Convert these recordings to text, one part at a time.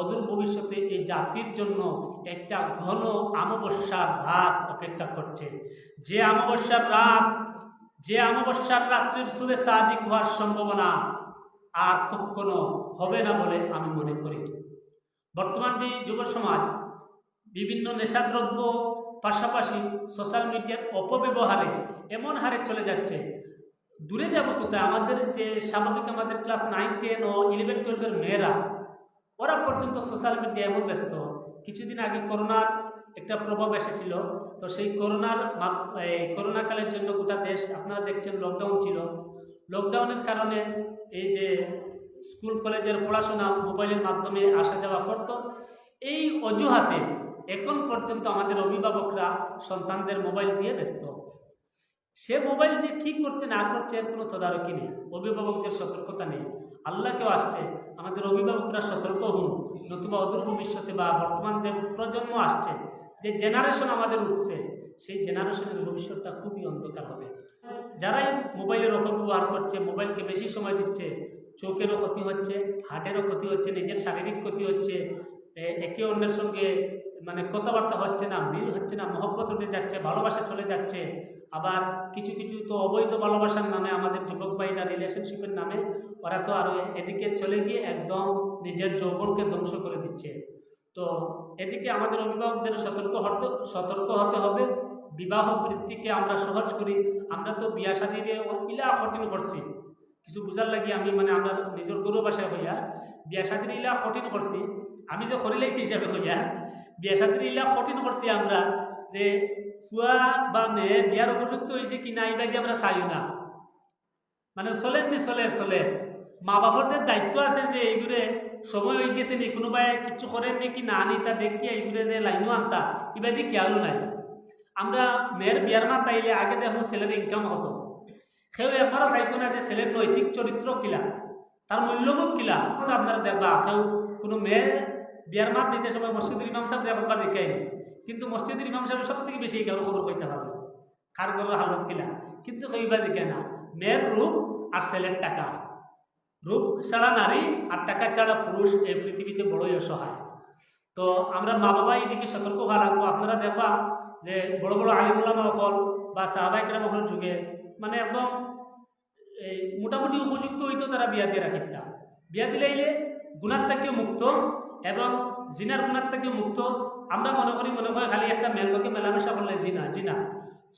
অদূর ভবিষ্যতে এই জাতির জন্য একটা ঘন অমাবস্যার রাত অপেক্ষা করছে। যে অমাবস্যার রাত, যে অমাবস্যার রাত্রির সুরে সাদিক হওয়ার সম্ভাবনা আর কখনো হবে না বলে আমি মনে করি। বর্তমান যে যুব সমাজ, বিভিন্ন নেশাদ্রব্য, পাশাপাশি সোশ্যাল মিডিয়ার অপব্যবহারে এমন হারে চলে যাচ্ছে। দূরে যাব কোথায়? আমাদের যে স্বাভাবিক আমাদের ক্লাস নাইন টেন ও ইলেভেন টুয়েলভের মেয়েরা ওরা পর্যন্ত সোশ্যাল মিডিয়া এমন ব্যস্ত। কিছুদিন আগে করোনার একটা প্রভাব এসেছিল। তো সেই করোনার করোনাকালের জন্য গোটা দেশ, আপনারা দেখছেন লকডাউন ছিল। লকডাউনের কারণে এই যে স্কুল কলেজের পড়াশোনা মোবাইলের মাধ্যমে আসা যাওয়া করত। এই অজুহাতে এখন পর্যন্ত আমাদের অভিভাবকরা সন্তানদের মোবাইল দিয়ে ব্যস্ত। সে মোবাইল দিয়ে কী করছে, না করছে, এর কোনো তদারকি নেই। অভিভাবকদের সতর্কতা নেই। আল্লাহকেও আসতে আমাদের অভিভাবকরা সতর্ক হন, নতুবা অদূর ভবিষ্যতে বা বর্তমান যে প্রজন্ম আসছে, যে জেনারেশন আমাদের উঠছে, সেই জেনারেশনের ভবিষ্যৎটা খুবই অন্ধকার হবে। যারাই মোবাইলের অপব্যবহার করছে, মোবাইলকে বেশি সময় দিচ্ছে, চোখেরও ক্ষতি হচ্ছে, হার্টেরও ক্ষতি হচ্ছে, নিজের শারীরিক ক্ষতি হচ্ছে একে অন্যের সঙ্গে মানে কথাবার্তা হচ্ছে না মিল উঠে যাচ্ছে, ভালোবাসা চলে যাচ্ছে। আবার কিছু কিছু তো অবৈধ ভালোবাসার নামে আমাদের যুবক ভাইরা রিলেশনশিপের নামে ওরা তো আরও এদিকে চলে গিয়ে একদম নিজের যৌবনকে ধ্বংস করে দিচ্ছে। তো এদিকে আমাদের অভিভাবকদের সতর্ক হতে সতর্ক হতে হবে। বিবাহ বৃত্তিকে আমরা সহজ করি। আমরা তো বিয়া শাদিরে ইলা কঠিন করছি। কিছু বুঝার লাগি আমি মানে আমরা নিজের গরু বাসায় হইয়া বিয়া শাদির ইলা কঠিন করছি। আমি যে করে লাইছি হিসাবে হইয়া, বিয়া শাদির ইলা কঠিন করছি আমরা। যে ফুয়া বা মেয়ে বিয়ার উপযুক্ত হয়েছে কি না এইবাগে আমরা চাইও না। মানে চলেন নি চলে চলে মা যে দায়িত্ব আছে যে এইগুলো সময় হয়ে গেছে নি, কোনোবাই কিচ্ছু করেন নি কি না আনি তা দেখি এইগুলো যে লাইনও আনতা ইবাদি খেয়ালও নাই। আমরা মেয়ের বিয়ার মা তাইলে আগে দেখো ছেলের ইনকাম হতো সেও একবারও চাইতো না যে ছেলের নৈতিক চরিত্র কিলা তার মূল্যবোধ কিলা। আপনারা দেখবা সেও কোনো মেয়ে বিয়ার মাত দিতে সময় মসজিদের ইমাম সাহেব দেখবার দেখাই কিন্তু মসজিদের ইমাম সাহেব সব থেকে বেশি কেউ খবর কইতে পারবে কার ঘরের হালত কিলা। কিন্তু কইবা দেখে না মেয়ের রূপ আর ছেলের টাকা। রূপ ছাড়া নারী আর টাকা ছাড়া পুরুষ এই পৃথিবীতে বড়ই অসহায়। তো আমরা মা বাবা এদিকে সতর্ক হওয়া লাগবো। আপনারা দেখবা যে বড় বড় আলিমুলামা হল বা সাহাবাইকরাম হল যুগে মানে একদম এই মোটামুটি উপযুক্ত হইতো তারা বিয়া দিয়ে রাখিতা। বিয়া দিলাইলে গুণার থেকেও মুক্ত এবং জিনার গুণার থেকে মুক্ত। আমরা মনে করি, মনে হয় খালি একটা মেয়ের লোকে মেলামেশা করলে জিনা জিনা।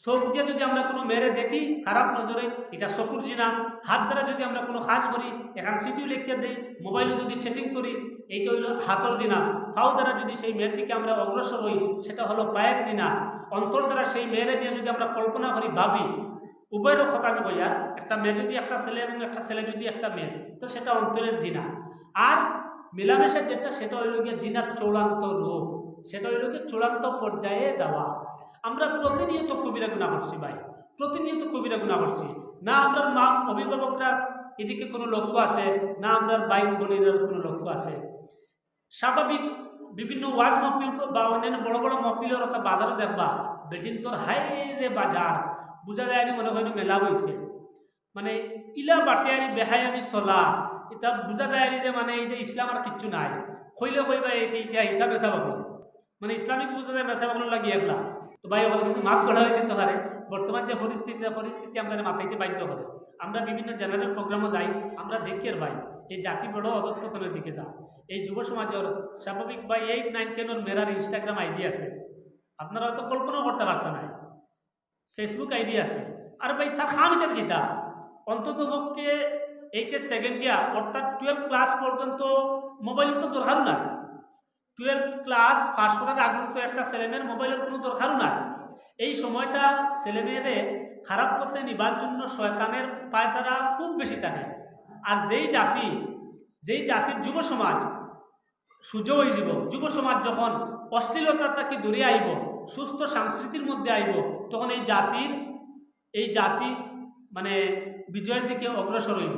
চোখ দিয়ে যদি আমরা কোনো মেয়েরে দেখি, খারাপ নজরে, এটা চকুর জিনা। হাত দ্বারা যদি আমরা কোনো কাজ করি, এখান সিটিও লিখতে দিই, মোবাইলে যদি চ্যাটিং করি, এইটা হইল হাতর জিনা। পাও দ্বারা যদি সেই মেয়ের দিকে আমরা অগ্রসর হই, সেটা হলো পায়ের জিনা। অন্তর দ্বারা সেই মেয়েরে নিয়ে যদি আমরা কল্পনা করি, ভাবি উভয়ের কথা আমি একটা মেয়ে যদি একটা ছেলে এবং একটা ছেলে যদি একটা মেয়ে, তো সেটা অন্তরের জিনা। আর মেলামেশা যেটা, সেটা হইল গিয়ে জিনার চূড়ান্ত রূপ, সেটা হইল গিয়ে চূড়ান্ত পর্যায়ে যাওয়া। আমরা প্রতিনিয়ত কবিরা গুণা করছি ভাই, প্রতিনিয়ত কবিরা গুণা করছি। না আমরা মা অভিভাবকরা এদিকে কোনো লক্ষ্য আছে, না আমরা বাইক বলির কোনো লক্ষ্য আছে। স্বাভাবিক বিভিন্ন ওয়াজ মহফিল বা অন্যান্য বড় বড় মহফিলের অর্থাৎ বাজারও দেখবা বেদিন তোর হাই রে বাজার, বুঝা যায় মনে হয় মেলা হয়েছে মানে ইলা বাটিয়ারি বেহাই আমি চলা। এটা বুঝা যায় যে মানে এই যে ইসলাম আর কিচ্ছু নাই। কইলে কইবা এইটা এতিয়া হিসাব বেচা বাবু মানে ইসলামিক বুঝা যায় বেচা বাবুর লাগি একলা। তো ভাই আমার কিছু মাত গড়া হয়ে যেতে পারে বর্তমান যে পরিস্থিতি পরিস্থিতি আমাদের মাথাইতে বাধ্য করে আমরা বিভিন্ন জেনারেল প্রোগ্রামও যাই, আমরা দেখি আর ভাই, এই জাতি বড় অধঃপতনের দিকে যা এই যুব সমাজের স্বাভাবিক বা এইট নাইন টেনের মেরার ইনস্টাগ্রাম আইডি আছে। আপনারা হয়তো কল্পনাও করতে পারতেন ফেসবুক আইডি আছে। আর ভাই তার খামিটার কিতা অন্তত পক্ষে এইচএস সেকেন্ড ইয়ার অর্থাৎ টুয়েলভ ক্লাস পর্যন্ত মোবাইল তো দরকার না টুয়েলভ ক্লাস পাস করার আগে তো একটা ছেলেমেয়ের মোবাইলের কোনো দরকারও না এই সময়টা ছেলেমেয়েরে খারাপ করতে নিবার জন্য শয়তানের পায়তারা খুব বেশি থাকে আর যেই জাতি, যেই জাতির যুব সমাজ, সুযোগ হয়ে যাব সমাজ যখন অশ্লীলতা তাকে দূরে আইব, সুস্থ সংস্কৃতির মধ্যে আইব, তখন এই জাতির, এই জাতি মানে বিজয়ের দিকে অগ্রসর হইব।